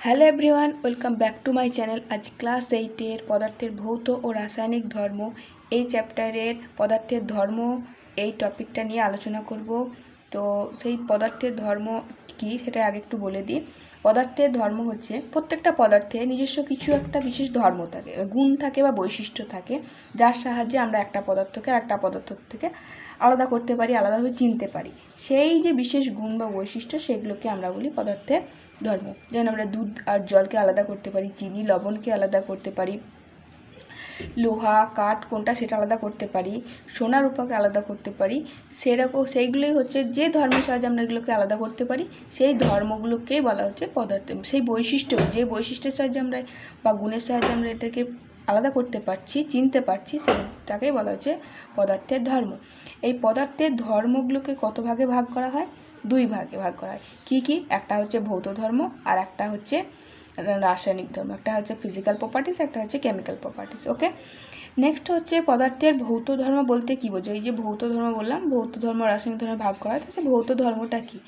Hello everyone welcome back to my channel আজ class এইটের পদার্থের ভৌত ও রাসায়নিক ধর্ম। এই চ্যাপ্টারের পদার্থের ধর্ম এই টপিকটা নিয়ে আলোচনা করব। তো সেই পদার্থের ধর্ম কি সেটা আগে একটু বলে দিই। পদার্থের ধর্ম হচ্ছে প্রত্যেকটা পদার্থে নিজস্ব কিছু একটা বিশেষ ধর্ম থাকে, গুণ থাকে বা বৈশিষ্ট্য থাকে, যার সাহায্যে আমরা একটা পদার্থকে একটা পদার্থ থেকে আলাদা করতে পারি, আলাদাভাবে চিনতে পারি। সেই যে বিশেষ গুণ বা বৈশিষ্ট্য, সেগুলোকে আমরা বলি পদার্থের ধর্ম যেমন আমরা দুধ আর জলকে আলাদা করতে পারি, চিনি, লবণকে আলাদা করতে পারি, লোহা, কাঠ কোনটা সেটা আলাদা করতে পারি, সোনা রূপাকে আলাদা করতে পারি, সেরকম সেইগুলোই হচ্ছে যে ধর্মের সাহায্যে আমরা এগুলোকে আলাদা করতে পারি, সেই ধর্মগুলোকেই বলা হচ্ছে পদার্থ। সেই বৈশিষ্ট্য, যে বৈশিষ্ট্যের সাহায্যে আমরা বা গুণের সাহায্যে আমরা এটাকে আলাদা করতে পারছি, চিনতে পারছি, সেটাকেই বলা হচ্ছে পদার্থের ধর্ম। এই পদার্থের ধর্মগুলোকে কত ভাগে ভাগ করা হয়? দুই ভাগে ভাগ করা হয়। কী কী? একটা হচ্ছে ভৌত ধর্ম আর একটা হচ্ছে রাসায়নিক ধর্ম। একটা হচ্ছে ফিজিক্যাল প্রপার্টিস একটা হচ্ছে কেমিক্যাল প্রপার্টিস ওকে নেক্সট হচ্ছে পদার্থের ভৌত ধর্ম বলতে কী বোঝো এই যে ভৌত ধর্ম বললাম, ভৌত ধর্ম, রাসায়নিক ধর্মে ভাগ করা হয় ভৌত ধর্মটা কী?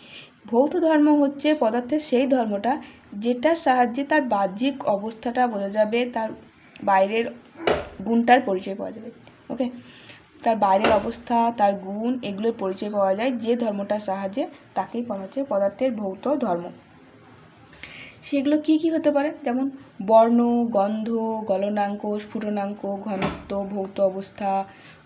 ভৌত ধর্ম হচ্ছে পদার্থের সেই ধর্মটা যেটার সাহায্যে তার বাহ্যিক অবস্থাটা বোঝা যাবে, তার বাইরের গুণটার পরিচয় পাওয়া যাবে ওকে তার বাইরের অবস্থা, তার গুণ, এগুলোর পরিচয় পাওয়া যায় যে ধর্মটার সাহায্যে তাকেই বলা হচ্ছে পদার্থের ভৌত ধর্ম। সেগুলো কি কি হতে পারে? যেমন বর্ণ, গন্ধ গলনাঙ্ক স্ফুটনাঙ্ক ঘনত্ব, ভৌত অবস্থা,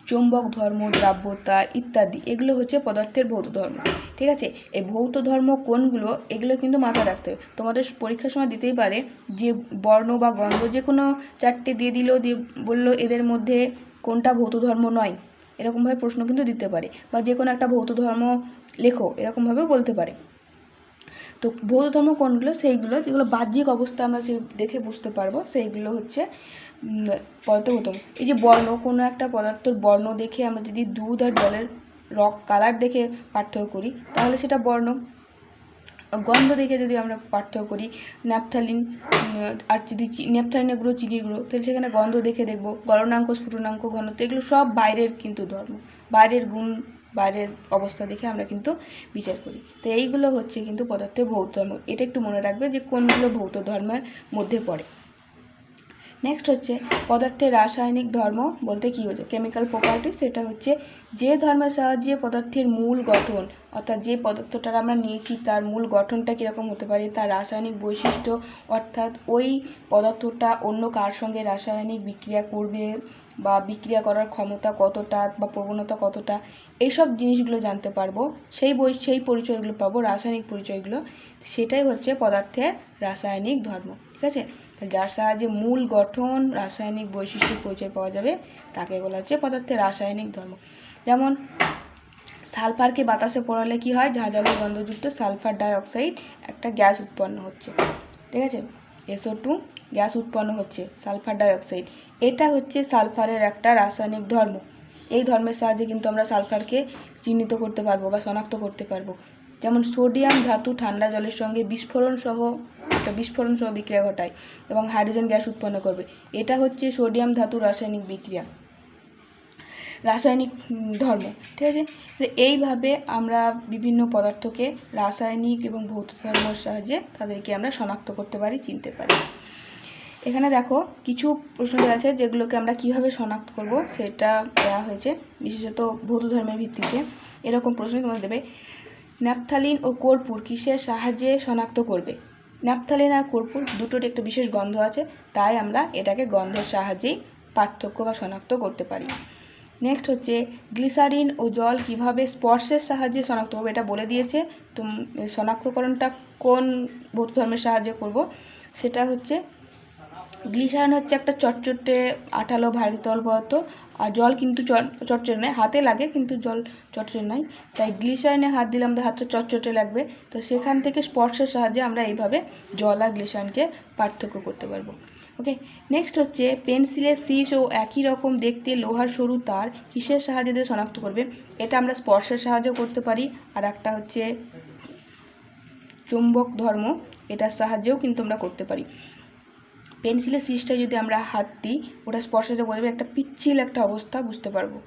চুম্বক ধর্ম, দ্রাব্যতা ইত্যাদি। এগুলো হচ্ছে পদার্থের ভৌত ধর্ম। ঠিক আছে? এই ভৌত ধর্ম কোনগুলো? এগুলো কিন্তু মাথায় রাখতে হবে। তোমাদের পরীক্ষার সময় দিতেই পারে যে বর্ণ বা গন্ধ যে কোনো চারটে দিয়ে দিল, দিয়ে বলল এদের মধ্যে কোনটা ভৌত ধর্ম নয়, এরকমভাবে প্রশ্ন কিন্তু দিতে পারে। বা যে কোনো একটা ভৌত ধর্ম লেখো, এরকমভাবেও বলতে পারে। তো ভৌত ধর্ম কোনগুলো? সেইগুলো, যেগুলো বাহ্যিক অবস্থা আমরা যে দেখে বুঝতে পারব, সেইগুলো হচ্ছে পদার্থগতম এই যে বর্ণ, কোনো একটা পদার্থর বর্ণ দেখে আমরা যদি দুধ আর জলের রক কালার দেখে পার্থক্য করি, তাহলে সেটা বর্ণ। গন্ধ দেখে যদি আমরা পার্থক্য করি, ন্যাপথালিন আর যদি ন্যাপথালিনের গুঁড়ো, চিনির গুঁড়ো, তাহলে সেখানে গন্ধ দেখে দেখব, গলনাঙ্ক, স্ফুটনাঙ্ক, ঘনত্ব, এগুলো সব বাইরের কিন্তু ধর্ম। বাইরের গুণ, বাইরের অবস্থা দেখে আমরা কিন্তু বিচার করি। তো এইগুলো হচ্ছে কিন্তু পদার্থের ভৌত ধর্ম। এটা একটু মনে রাখবে যে কোনগুলো ভৌত ধর্মের মধ্যে পড়ে। নেক্সট হচ্ছে পদার্থের রাসায়নিক ধর্ম বলতে কী হচ্ছে কেমিক্যাল প্রপার্টি সেটা হচ্ছে যে ধর্মের সাহায্যে পদার্থের মূল গঠন, অর্থাৎ যে পদার্থটা আমরা নিয়েছি তার মূল গঠনটা কীরকম হতে পারে? তার রাসায়নিক বৈশিষ্ট্য, অর্থাৎ ওই পদার্থটা অন্য কার সঙ্গে রাসায়নিক বিক্রিয়া করবে বা বিক্রিয়া করার ক্ষমতা কতটা বা প্রবণতা কতটা? এইসব জিনিসগুলো জানতে পারব। সেই বই, সেই পরিচয়গুলো পাবো, রাসায়নিক পরিচয়গুলো। সেটাই হচ্ছে পদার্থের রাসায়নিক ধর্ম। ঠিক আছে? যার সাহায্যে মূল গঠন রাসায়নিক বৈশিষ্ট্য পরিচয় পাওয়া যাবে, তাকে বলা হচ্ছে পদার্থের রাসায়নিক ধর্ম। যেমন, সালফারকে বাতাসে পড়ালে কি হয়? ঝাঁঝালো গন্ধযুক্ত সালফার ডাইঅক্সাইড একটা গ্যাস উৎপন্ন হচ্ছে। ঠিক আছে? এসও টু গ্যাস উৎপন্ন হচ্ছে, সালফার ডাইঅক্সাইড। এটা হচ্ছে সালফারের একটা রাসায়নিক ধর্ম। এই ধর্মের সাহায্যে কিন্তু আমরা সালফারকে চিহ্নিত করতে পারব বা শনাক্ত করতে পারব। যেমন সোডিয়াম, ধাতু, ঠান্ডা জলের সঙ্গে বিস্ফোরণ সহ বিস্ফোরণ সহ বিক্রিয়া ঘটায় এবং হাইড্রোজেন গ্যাস উৎপন্ন করবে। এটা হচ্ছে সোডিয়াম, ধাতু রাসায়নিক বিক্রিয়া। রাসায়নিক ধর্ম, ঠিক আছে? এইভাবে আমরা বিভিন্ন পদার্থকে রাসায়নিক এবং ভৌত ধর্মের সাহায্যে তাদেরকে আমরা শনাক্ত করতে পারি, চিনতে পারি। এখানে দেখো কিছু প্রশ্ন আছে যেগুলোকে আমরা কীভাবে শনাক্ত করব, সেটা দেওয়া হয়েছে বিশেষত ভৌত ধর্মের ভিত্তিতে। এরকম প্রশ্ন তোমাদের দেবে। ন্যাপথালিন ও কর্পূর কিসের সাহায্যে শনাক্ত করবে? ন্যাপথালিন আর কর্পূর দুটোর একটা বিশেষ গন্ধ আছে, তাই আমরা এটাকে গন্ধের সাহায্যেই পার্থক্য বা শনাক্ত করতে পারি। নেক্সট হচ্ছে, গ্লিসারিন ও জল কীভাবে স্পর্শের সাহায্যে শনাক্ত করব এটা বলে দিয়েছে। তো শনাক্তকরণটা কোন ভৌত ধর্মের সাহায্যে করব? সেটা হচ্ছে গ্লিসারিন হচ্ছে একটা চটচটে আঠালো ভারী তল পদার্থ আর জল কিন্তু চটচটে নয়, হাতে লাগে কিন্তু জল চটচটে নয়। তাই গ্লিসারিনে হাত দিলে আমাদের হাতটা চটচটে লাগবে। তো সেখান থেকে স্পর্শের সাহায্যে আমরা এইভাবে জল আর গ্লিসারিনকে পার্থক্য করতে পারব। ওকে, নেক্সট হচ্ছে পেন্সিলের শীষ ও একই রকম দেখতে লোহার সরু তার কিসের সাহায্যে দিয়ে শনাক্ত করবে? এটা আমরা স্পর্শের সাহায্য করতে পারি। আর একটা হচ্ছে চুম্বক ধর্ম, এটার সাহায্যেও কিন্তু আমরা করতে পারি। পেন্সিলের শীষটা যদি আমরা হাত দিই, ওটা স্পর্শে বোঝাবে একটা পিচ্ছিল একটা অবস্থা, বুঝতে পারব।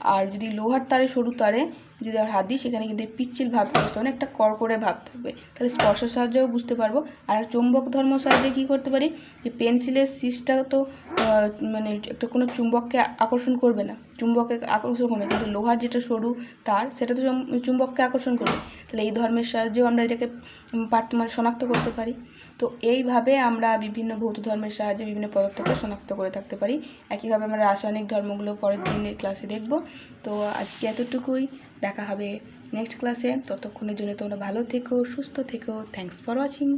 আর যদি লোহার তারে, সরু তারে যদি আমরা হাত দিই, সেখানে কিন্তু পিচ্ছিল ভাবটা বুঝতে পারব একটা কড়কড়ে ভাব থাকবে। তাহলে স্পর্শের সাহায্যেও বুঝতে পারব। আর চুম্বক ধর্ম সাহায্যে কী করতে পারি? যে পেন্সিলের শীষটা তো মানে একটা কোনো চুম্বককে আকর্ষণ করবে না। চুম্বকে আকর্ষণ করবে কিন্তু লোহার যেটা সরু তার, সেটা তো চুম- চুম্বককে আকর্ষণ করবে। তাহলে এই ধর্মের সাহায্যেও আমরা এটাকে মানে শনাক্ত করতে পারি। তো এইভাবে আমরা বিভিন্ন ভৌত ধর্মের সাহায্যে বিভিন্ন পদার্থকে শনাক্ত করে থাকতে পারি। একইভাবে আমরা রাসায়নিক ধর্মগুলো পরের দিনের ক্লাসে দেখব। তো আজকে এতটুকুই। দেখা হবে নেক্সট ক্লাসে। ততক্ষণের জন্য তোমরা ভালো থেকো, সুস্থ থেকো। Thanks for watching